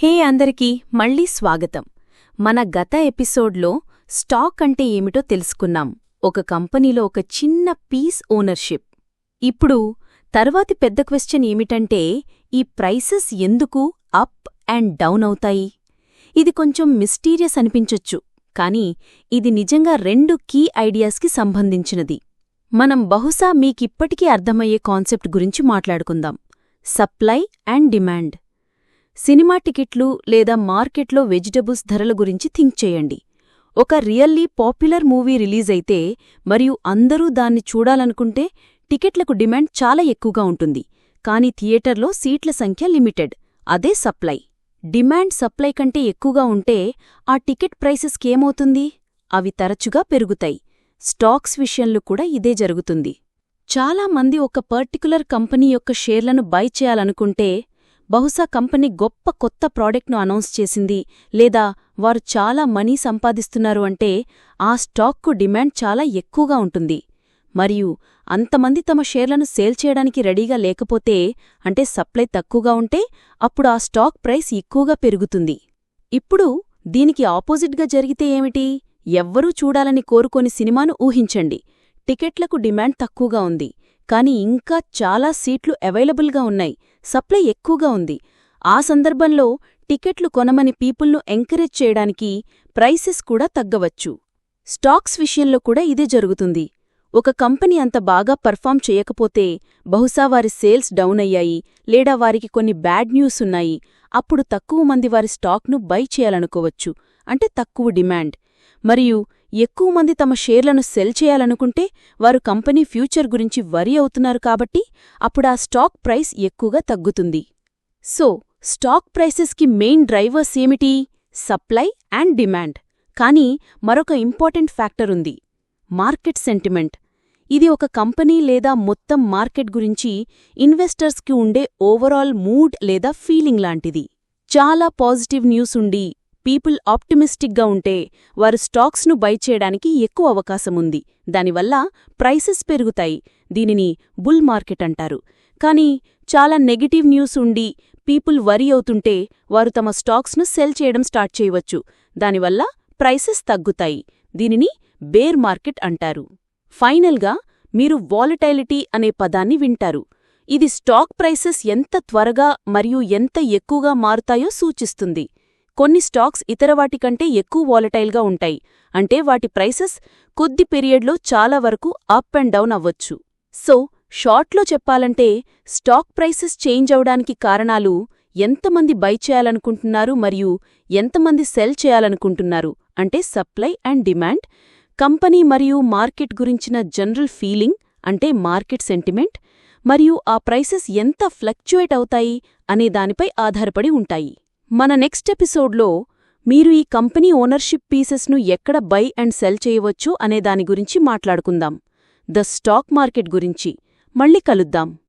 హే అందరికీ మళ్ళీ స్వాగతం. మన గత ఎపిసోడ్లో స్టాక్ అంటే ఏమిటో తెలుసుకున్నాం. ఒక కంపెనీలో ఒక చిన్న పీస్ ఓనర్షిప్. ఇప్పుడు తర్వాతి పెద్ద క్వశ్చన్ ఏమిటంటే ఈ ప్రైసెస్ ఎందుకు అప్ అండ్ డౌన్ అవుతాయి? ఇది కొంచెం మిస్టీరియస్ అనిపించొచ్చు కానీ ఇది నిజంగా రెండు కీ ఐడియాస్కి సంబంధించినది. మనం బహుశా మీకిప్పటికీ అర్థమయ్యే కాన్సెప్ట్ గురించి మాట్లాడుకుందాం. Supply and demand. సినిమా టికెట్లు లేదా మార్కెట్లో వెజిటబుల్స్ ధరల గురించి థింక్ చేయండి. ఒక రియల్లీ పాపులర్ మూవీ రిలీజ్ అయితే మరియు అందరూ దాన్ని చూడాలనుకుంటే టికెట్లకు డిమాండ్ చాలా ఎక్కువగా ఉంటుంది. కానీ థియేటర్లో సీట్ల సంఖ్య లిమిటెడ్. అదే సప్లై. డిమాండ్ సప్లై కంటే ఎక్కువగా ఉంటే ఆ టికెట్ ప్రైసెస్కేమవుతుంది అవి తరచుగా పెరుగుతాయి. స్టాక్స్ విషయంలో కూడా ఇదే జరుగుతుంది. చాలా మంది ఒక పర్టికులర్ కంపెనీ యొక్క షేర్లను బై చేయాలనుకుంటే బహుశా కంపెనీ గొప్ప కొత్త ప్రాడక్ట్ను అనౌన్స్ చేసింది లేదా వారు చాలా మనీ సంపాదిస్తున్నారు అంటే ఆ స్టాక్కు డిమాండ్ చాలా ఎక్కువగా ఉంటుంది. మరియు అంతమంది తమ షేర్లను సేల్ చేయడానికి రెడీగా లేకపోతే అంటే సప్లై తక్కువగా ఉంటే అప్పుడు ఆ స్టాక్ ప్రైస్ ఎక్కువగా పెరుగుతుంది. ఇప్పుడు దీనికి ఆపోజిట్గా జరిగితే ఏమిటి? ఎవ్వరూ చూడాలని కోరుకోని సినిమాను ఊహించండి. టికెట్లకు డిమాండ్ తక్కువగా ఉంది కాని ఇంకా చాలా సీట్లు అవైలబుల్గా ఉన్నాయి. సప్లై ఎక్కువగా ఉంది. ఆ సందర్భంలో టికెట్లు కొనమని పీపుల్ను ఎంకరేజ్ చేయడానికి ప్రైసెస్ కూడా తగ్గవచ్చు. స్టాక్స్ విషయంలో కూడా ఇదే జరుగుతుంది. ఒక కంపెనీ అంత బాగా పర్ఫామ్ చేయకపోతే బహుశా వారి సేల్స్ డౌన్ అయ్యాయి లేదా వారికి కొన్ని బ్యాడ్ న్యూస్ ఉన్నాయి. అప్పుడు తక్కువ మంది వారి స్టాక్ను బై చేయాలనుకోవచ్చు. అంటే తక్కువ డిమాండ్. మరియు ఎక్కువ మంది తమ షేర్లను సెల్ చేయాలనుకుంటే వారు కంపెనీ ఫ్యూచర్ గురించి వరి అవుతున్నారు కాబట్టి అప్పుడా స్టాక్ ప్రైస్ ఎక్కువగా తగ్గుతుంది. సో స్టాక్ ప్రైసెస్కి మెయిన్ డ్రైవర్స్ ఏమిటి? Supply and demand. కానీ మరొక ఇంపార్టెంట్ ఫ్యాక్టర్ ఉంది. Market sentiment. ఇది ఒక కంపెనీ లేదా మొత్తం మార్కెట్ గురించి ఇన్వెస్టర్స్కి ఉండే ఓవరాల్ మూడ్ లేదా ఫీలింగ్ లాంటిది. చాలా పాజిటివ్ న్యూస్ ఉండి పీపుల్ ఆప్టిమిస్టిక్గా ఉంటే వారు స్టాక్స్ను బై చేయడానికి ఎక్కువ అవకాశముంది. దానివల్ల ప్రైసెస్ పెరుగుతాయి. దీనిని బుల్ మార్కెట్ అంటారు. కానీ చాలా నెగటివ్ న్యూస్ ఉండి పీపుల్ వరి అవుతుంటే వారు తమ స్టాక్స్ను సెల్ చేయడం స్టార్ట్ చేయవచ్చు. దానివల్ల ప్రైసెస్ తగ్గుతాయి. దీనిని బేర్ మార్కెట్ అంటారు. ఫైనల్గా మీరు వాలటైలిటీ అనే పదాన్ని వింటారు. ఇది స్టాక్ ప్రైసెస్ ఎంత త్వరగా మరియు ఎంత ఎక్కువగా మారుతాయో సూచిస్తుంది. కొన్ని స్టాక్స్ ఇతర వాటికంటే ఎక్కువ వాలటైల్గా ఉంటాయి. అంటే వాటి ప్రైసెస్ కొద్ది పీరియడ్లో చాలా వరకు అప్ అండ్ డౌన్ అవ్వచ్చు. సో షార్ట్లో చెప్పాలంటే స్టాక్ ప్రైసెస్ చేంజ్ అవడానికి కారణాలు ఎంతమంది బై చేయాలనుకుంటున్నారు మరియు ఎంతమంది సెల్ చేయాలనుకుంటున్నారు. అంటే సప్లై అండ్ డిమాండ్ కంపెనీ మరియు మార్కెట్ గురించిన జనరల్ ఫీలింగ్ అంటే మార్కెట్ సెంటిమెంట్ మరియు ఆ ప్రైసెస్ ఎంత ఫ్లక్చుయేట్ అవుతాయి అనే దానిపై ఆధారపడి ఉంటాయి. మన నెక్స్ట్ ఎపిసోడ్లో మీరు ఈ కంపెనీ ఓనర్షిప్ పీసెస్ను ఎక్కడ బై అండ్ సెల్ చేయవచ్చో అనే దాని గురించి మాట్లాడుకుందాం. ద స్టాక్ మార్కెట్ గురించి. మళ్ళీ కలుద్దాం.